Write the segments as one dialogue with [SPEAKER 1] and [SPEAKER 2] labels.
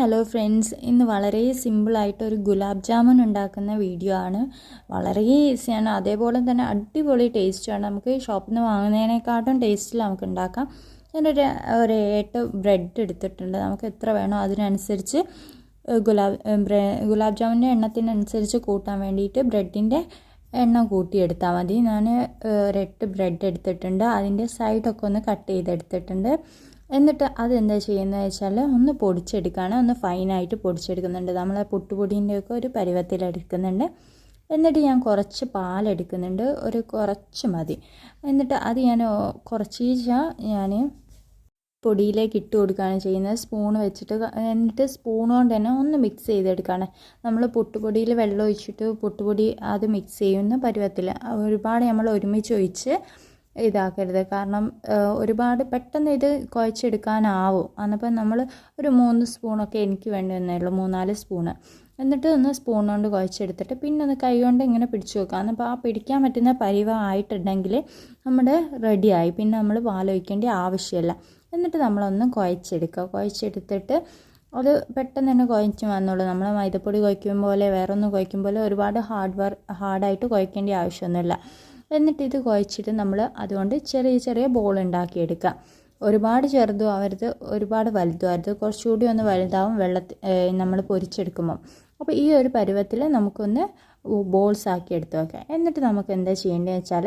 [SPEAKER 1] Hello friends ഇന്ന് വളരെ സിമ്പിളായിട്ട് ഒരു ഗുലാബ് ജാമുൻ ഉണ്ടാക്കുന്ന വീഡിയോ ആണ്. വളരെ ഈസിയാണ് അതേപോലെ തന്നെ അടിപൊളി ടേസ്റ്റാണ് നമുക്ക് ഷോപ്പിൽ നിന്ന് വാങ്ങുന്നതിനെക്കാട്ടും ടേസ്റ്റിൽ നമുക്ക് ഉണ്ടാക്കാം. ഞാനൊരു ഒരു എട്ട് ബ്രെഡ് എടുത്തിട്ടുണ്ട്. നമുക്ക് എത്ര വേണോ അതിനനുസരിച്ച് ഗുലാബ് ഗുലാബ് ജാമുന്റെ എണ്ണത്തിനനുസരിച്ച് കൂട്ടാൻ വേണ്ടിയിട്ട് ബ്രെഡിന്റെ എണ്ണ കൂട്ടിയെടുത്താൽ മതി. ഞാൻ ഒരു എട്ട് ബ്രെഡ് എടുത്തിട്ടുണ്ട്. അതിന്റെ സൈഡൊക്കെ ഒന്ന് കട്ട് ചെയ്തെടുത്തിട്ടുണ്ട്. എന്നിട്ട് അതെന്താ ചെയ്യുന്നത് വെച്ചാൽ ഒന്ന് പൊടിച്ചെടുക്കുകയാണ്. ഒന്ന് ഫൈനായിട്ട് പൊടിച്ചെടുക്കുന്നുണ്ട്. നമ്മൾ പുട്ടുപൊടിന്റെയൊക്കെ ഒരു പരുവത്തിലെടുക്കുന്നുണ്ട് എന്നിട്ട് ഞാൻ കുറച്ച് പാലെടുക്കുന്നുണ്ട് ഒരു കുറച്ച് മതി. എന്നിട്ട് അത് ഞാൻ കുറച്ച് ഞാൻ പൊടിയിലേക്ക് ഇട്ട് കൊടുക്കുകയാണ് ചെയ്യുന്നത്. സ്പൂൺ വെച്ചിട്ട് എന്നിട്ട് സ്പൂൺ കൊണ്ട് തന്നെ ഒന്ന് മിക്സ് ചെയ്തെടുക്കുകയാണ്. നമ്മൾ പുട്ടുപൊടിയിൽ വെള്ളം ഒഴിച്ചിട്ട് പുട്ടുപൊടി അത് മിക്സ് ചെയ്യുന്ന പരുവത്തിൽ ഒരുപാട് നമ്മൾ ഒരുമിച്ച് ഒഴിച്ച് ഇതാക്കരുത്. കാരണം ഒരുപാട് പെട്ടെന്ന് ഇത് കുഴച്ചെടുക്കാനാവും. അന്നപ്പം നമ്മൾ ഒരു മൂന്ന് സ്പൂണൊക്കെ എനിക്ക് വേണ്ടി വന്നേ ഉള്ളൂ മൂന്നാൽ സ്പൂണ്. എന്നിട്ട് ഒന്ന് സ്പൂൺ കൊണ്ട് കുഴച്ചെടുത്തിട്ട് പിന്നെ ഒന്ന് കൈ കൊണ്ട് ഇങ്ങനെ പിടിച്ചു വെക്കാം അപ്പോൾ ആ പിടിക്കാൻ പറ്റുന്ന പരിവായിട്ടുണ്ടെങ്കിൽ നമ്മുടെ റെഡിയായി. പിന്നെ നമ്മൾ പാലൊഴിക്കേണ്ട ആവശ്യമില്ല. എന്നിട്ട് നമ്മളൊന്ന് കുഴച്ചെടുക്കുക. കുഴച്ചെടുത്തിട്ട് അത് പെട്ടെന്ന് തന്നെ കുഴച്ച് വന്നോളൂ. നമ്മൾ മൈദപ്പൊടി കുഴക്കുമ്പോൾ പോലെ വേറെ ഒന്ന് കുഴക്കും പോലെ ഒരുപാട് ഹാർഡ് വർക്ക് ഹാർഡായിട്ട് കുഴക്കേണ്ട ആവശ്യമൊന്നുമില്ല. എന്നിട്ട് ഇത് കുഴച്ചിട്ട് നമ്മൾ അതുകൊണ്ട് ചെറിയ ചെറിയ ബോൾ ഉണ്ടാക്കിയെടുക്കുക ഒരുപാട് ചെറുതും ആവരുത് ഒരുപാട് വലുതും ആവരുത് കുറച്ചുകൂടി ഒന്ന് വലുതാവും വെള്ളത്തിൽ നമ്മൾ പൊരിച്ചെടുക്കുമ്പോൾ അപ്പോൾ ഈ ഒരു പരുവത്തിൽ നമുക്കൊന്ന് ബോൾസ് ആക്കി എടുത്ത് വെക്കാം എന്നിട്ട് നമുക്ക് എന്താ ചെയ്യേണ്ടതെന്ന് വെച്ചാൽ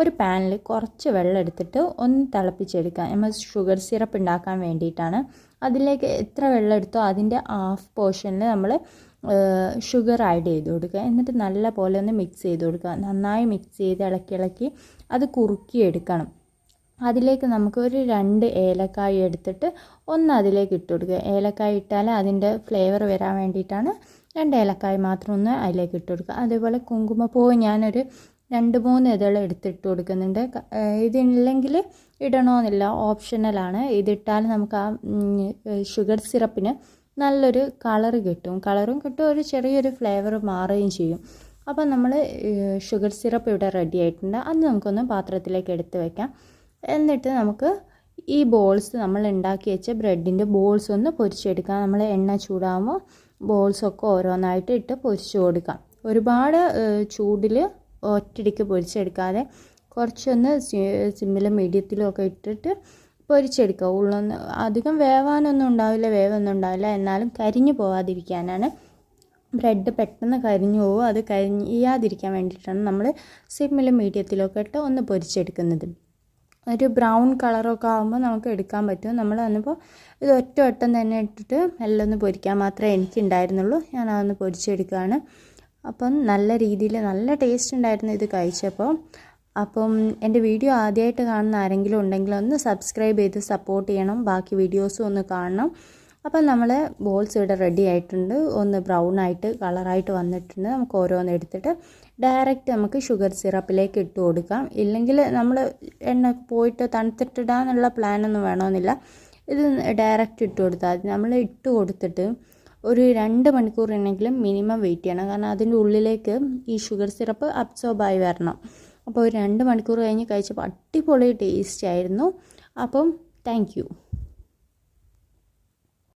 [SPEAKER 1] ഒരു പാനിൽ കുറച്ച് വെള്ളം എടുത്തിട്ട് ഒന്ന് തിളപ്പിച്ചെടുക്കാം നമ്മൾ ഷുഗർ സിറപ്പ് ഉണ്ടാക്കാൻ വേണ്ടിയിട്ടാണ്. അതിലേക്ക് എത്ര വെള്ളം എടുത്തോ അതിന്റെ ഹാഫ് പോർഷനിൽ നമ്മൾ ഷുഗർ ആഡ് ചെയ്ത് കൊടുക്കുക. എന്നിട്ട് നല്ല പോലെ ഒന്ന് മിക്സ് ചെയ്ത് കൊടുക്കുക. നന്നായി മിക്സ് ചെയ്ത് ഇളക്കി ഇളക്കി അത് കുറുക്കിയെടുക്കണം അതിലേക്ക് നമുക്ക് ഒരു രണ്ട് ഏലക്കായ എടുത്തിട്ട് ഒന്ന് അതിലേക്ക് ഇട്ട് കൊടുക്കുക. ഏലക്കായ ഇട്ടാൽ അതിന്റെ ഫ്ലേവർ വരാൻ വേണ്ടിയിട്ടാണ് രണ്ട് ഏലക്കായ മാത്രം ഒന്ന് അതിലേക്ക് ഇട്ട് കൊടുക്കുക. അതേപോലെ കുങ്കുമപ്പൂവ് ഞാനൊരു രണ്ട് മൂന്ന് ഇതൾ എടുത്തിട്ട് കൊടുക്കുന്നുണ്ട്. ഇതില്ലെങ്കിൽ ഇടണമെന്നില്ല ഓപ്ഷണലാണ് ഇതിട്ടാൽ നമുക്ക് ആ ഷുഗർ സിറപ്പിന് നല്ലൊരു കളർ കിട്ടും. കളറും കിട്ടും. ഒരു ചെറിയൊരു ഫ്ലേവർ മാറുകയും ചെയ്യും. അപ്പോൾ നമ്മൾ ഷുഗർ സിറപ്പ് ഇവിടെ റെഡി ആയിട്ടുണ്ട്. അത് നമുക്കൊന്ന് പാത്രത്തിലേക്ക് എടുത്ത് വയ്ക്കാം എന്നിട്ട് നമുക്ക് ഈ ബോൾസ് നമ്മൾ ഉണ്ടാക്കി വെച്ച ബ്രെഡിന്റെ ബോൾസ് ഒന്ന് പൊരിച്ചെടുക്കാം. നമ്മൾ എണ്ണ ചൂടാകുമ്പോൾ ബോൾസൊക്കെ ഓരോന്നായിട്ട് ഇട്ട് പൊരിച്ചു കൊടുക്കാം. ഒരുപാട് ചൂടിൽ ഒറ്റടിക്ക് പൊരിച്ചെടുക്കാതെ കുറച്ചൊന്ന് സിമ്മിലും മീഡിയത്തിലും ഒക്കെ ഇട്ടിട്ട് പൊരിച്ചെടുക്കുക. ഉള്ളൊന്ന് അധികം വേവാനൊന്നും ഉണ്ടാവില്ല വേവൊന്നും ഉണ്ടാവില്ല. എന്നാലും കരിഞ്ഞു പോവാതിരിക്കാനാണ്. ബ്രെഡ് പെട്ടെന്ന് കരിഞ്ഞു പോകും അത് കരിയാതിരിക്കാൻ വേണ്ടിയിട്ടാണ് നമ്മൾ സിമ്മിലും മീഡിയത്തിലൊക്കെ ഇട്ട് ഒന്ന് പൊരിച്ചെടുക്കുന്നത്. ഒരു ബ്രൗൺ കളറൊക്കെ ആകുമ്പോൾ നമുക്ക് എടുക്കാൻ പറ്റും. നമ്മൾ വന്നപ്പോൾ ഇത് ഒറ്റ വട്ടം തന്നെ ഇട്ടിട്ട് എല്ലാം ഒന്ന് പൊരിക്കാൻ മാത്രമേ എനിക്കുണ്ടായിരുന്നുള്ളൂ. ഞാൻ അതൊന്ന് പൊരിച്ചെടുക്കുകയാണ്. അപ്പം നല്ല രീതിയിൽ നല്ല ടേസ്റ്റ് ഉണ്ടായിരുന്നു ഇത് കഴിച്ചപ്പോൾ. അപ്പം എന്റെ വീഡിയോ ആദ്യമായിട്ട് കാണുന്ന ആരെങ്കിലും ഉണ്ടെങ്കിൽ ഒന്ന് സബ്സ്ക്രൈബ് ചെയ്ത് സപ്പോർട്ട് ചെയ്യണം. ബാക്കി വീഡിയോസും ഒന്ന് കാണണം. അപ്പം നമ്മൾ ബോൾസ് ഇവിടെ റെഡി ആയിട്ടുണ്ട്. ഒന്ന് ബ്രൗൺ ആയിട്ട് കളറായിട്ട് വന്നിട്ടുണ്ട്. നമുക്ക് ഓരോന്ന് എടുത്തിട്ട് ഡയറക്റ്റ് നമുക്ക് ഷുഗർ സിറപ്പിലേക്ക് ഇട്ട് കൊടുക്കാം. ഇല്ലെങ്കിൽ നമ്മൾ എണ്ണ പോയിട്ട് തണുത്തിട്ടിടാന്നുള്ള പ്ലാനൊന്നും വേണമെന്നില്ല. ഇത് ഡയറക്റ്റ് ഇട്ട് കൊടുത്താൽ നമ്മൾ ഇട്ട് കൊടുത്തിട്ട് ഒരു രണ്ട് മണിക്കൂറിനെങ്കിലും മിനിമം വെയിറ്റ് ചെയ്യണം. കാരണം അതിന്റെ ഉള്ളിലേക്ക് ഈ ഷുഗർ സിറപ്പ് അബ്സോർബായി വരണം. അപ്പോൾ ഒരു രണ്ട് മണിക്കൂർ കഴിഞ്ഞ് കഴിച്ചപ്പോൾ അടിപൊളി ടേസ്റ്റ് ആയിരുന്നു. അപ്പം താങ്ക്